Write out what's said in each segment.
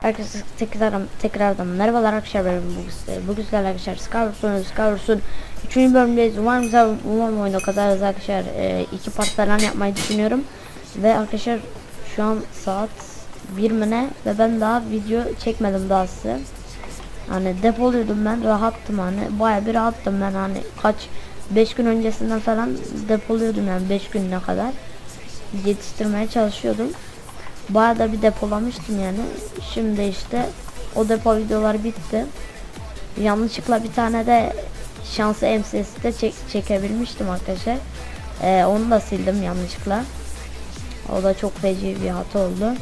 Herkese tekrar, tekrardan merhabalar arkadaşlar ben bugün size bugün sizlerle arkadaşlar Skywars'un Skywars'un 3. bölümdeyiz. Umarım güzel umarım oyunda kadar arkadaşlar e, iki part falan yapmayı düşünüyorum. Ve arkadaşlar şu an saat 1 mi ve ben daha video çekmedim daha size. Hani depoluyordum ben rahattım hani. Baya bir rahattım ben hani. Kaç 5 gün öncesinden falan depoluyordum yani 5 gününe kadar yetiştirmeye çalışıyordum Bayağı da bir depolamıştım yani. Şimdi işte o depo videolar bitti. Yanlışlıkla bir tane de şansı MCS'i de çek çekebilmiştim arkadaşlar. Ee, onu da sildim yanlışlıkla. O da çok feci bir hata oldu.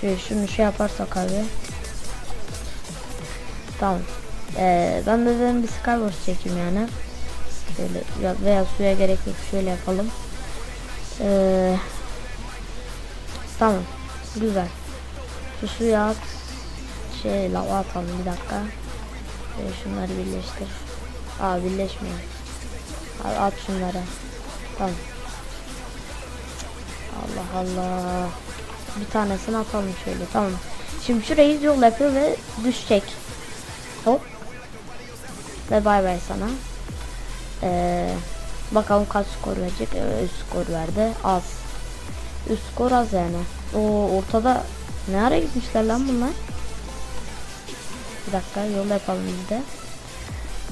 Şöyle şunu şey yaparsak abi. Tamam. Ee, ben de dedim bir Skywars çekeyim yani. Şöyle ya- veya suya gerek yok şöyle yapalım. Ee, tamam. Güzel. Şu suya at. Şey lava atalım bir dakika. Şöyle şunları birleştir. Aa birleşmiyor. Al at şunları. Tamam. Allah Allah. Bir tanesini atalım şöyle tamam. Şimdi şurayı yol yapıyor ve düşecek. Hop. Ve bay bay sana. Ee, bakalım kaç skor verecek. Ee, üst skor verdi. Az. Üst skor az yani. O ortada ne ara gitmişler lan bunlar? Bir dakika yol yapalım biz de.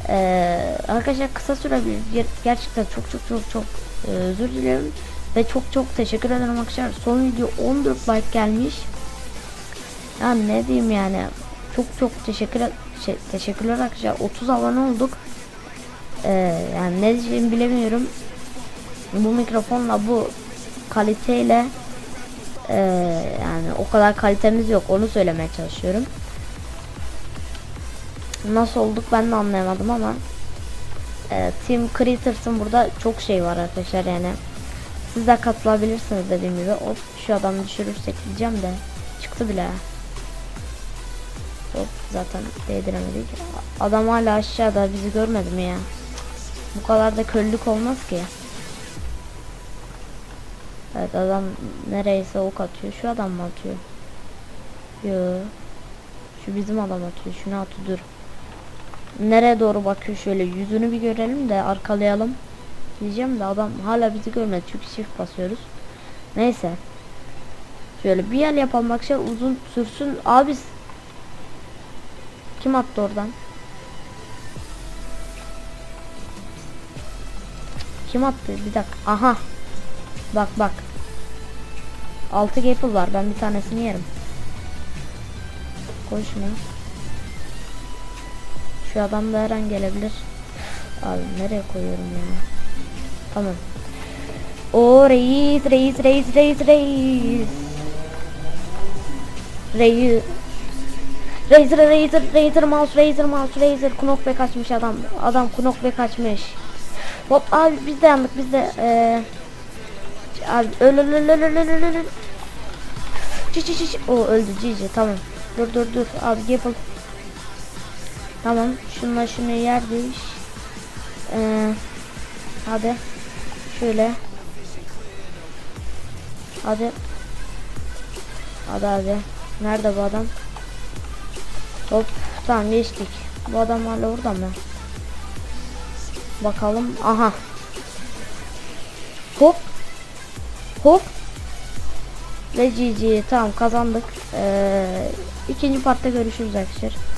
Ee, arkadaşlar kısa sürebilir. Ger- Gerçekten çok çok çok çok e, özür diliyorum. Ve çok çok teşekkür ederim arkadaşlar. Son video 14 like gelmiş. Yani ne diyeyim yani. Çok çok teşekkür şey, teşekkürler arkadaşlar. 30 abone olduk. Ee, yani ne diyeceğimi bilemiyorum. Bu mikrofonla bu kaliteyle ee, yani o kadar kalitemiz yok onu söylemeye çalışıyorum. Nasıl olduk ben de anlayamadım ama e, Team Creators'ın burada çok şey var arkadaşlar yani. Siz de katılabilirsiniz dediğim gibi. Hop şu adamı düşürürsek diyeceğim de çıktı bile. Hop zaten değdiremedik. Adam hala aşağıda bizi görmedi mi ya? Bu kadar da köllük olmaz ki. Evet adam nereyse ok atıyor. Şu adam mı atıyor? Yo. Şu bizim adam atıyor. Şunu atıyor dur. Nereye doğru bakıyor şöyle yüzünü bir görelim de arkalayalım. Diyeceğim de adam hala bizi görmedi çünkü çift basıyoruz. Neyse. Şöyle bir yer yapalım bak şey uzun sürsün. Abi kim attı oradan? Kim attı? Bir dakika. Aha. Bak bak. 6 gapple var. Ben bir tanesini yerim. Şunu. Şu adam da her an gelebilir. Abi nereye koyuyorum ya? Tamam. O reis reis reis reis reis. Reis. Razer Razer Razer mouse Razer mouse Razer Knockback kaçmış adam. Adam Knockback kaçmış. Hop abi biz de yandık biz de eee Abi öl öl öl öl öl öl öl. Çi çi çi. Öldü cici tamam. Dur dur dur abi yapalım. Tamam şunla şunu yer değiş. Ee, hadi şöyle. Hadi. Hadi hadi. Nerede bu adam? Hop tamam geçtik. Bu adam hala orada mı? Bakalım. Aha. Hop Hop. Ve GG tamam kazandık. Ee, ikinci partta görüşürüz arkadaşlar.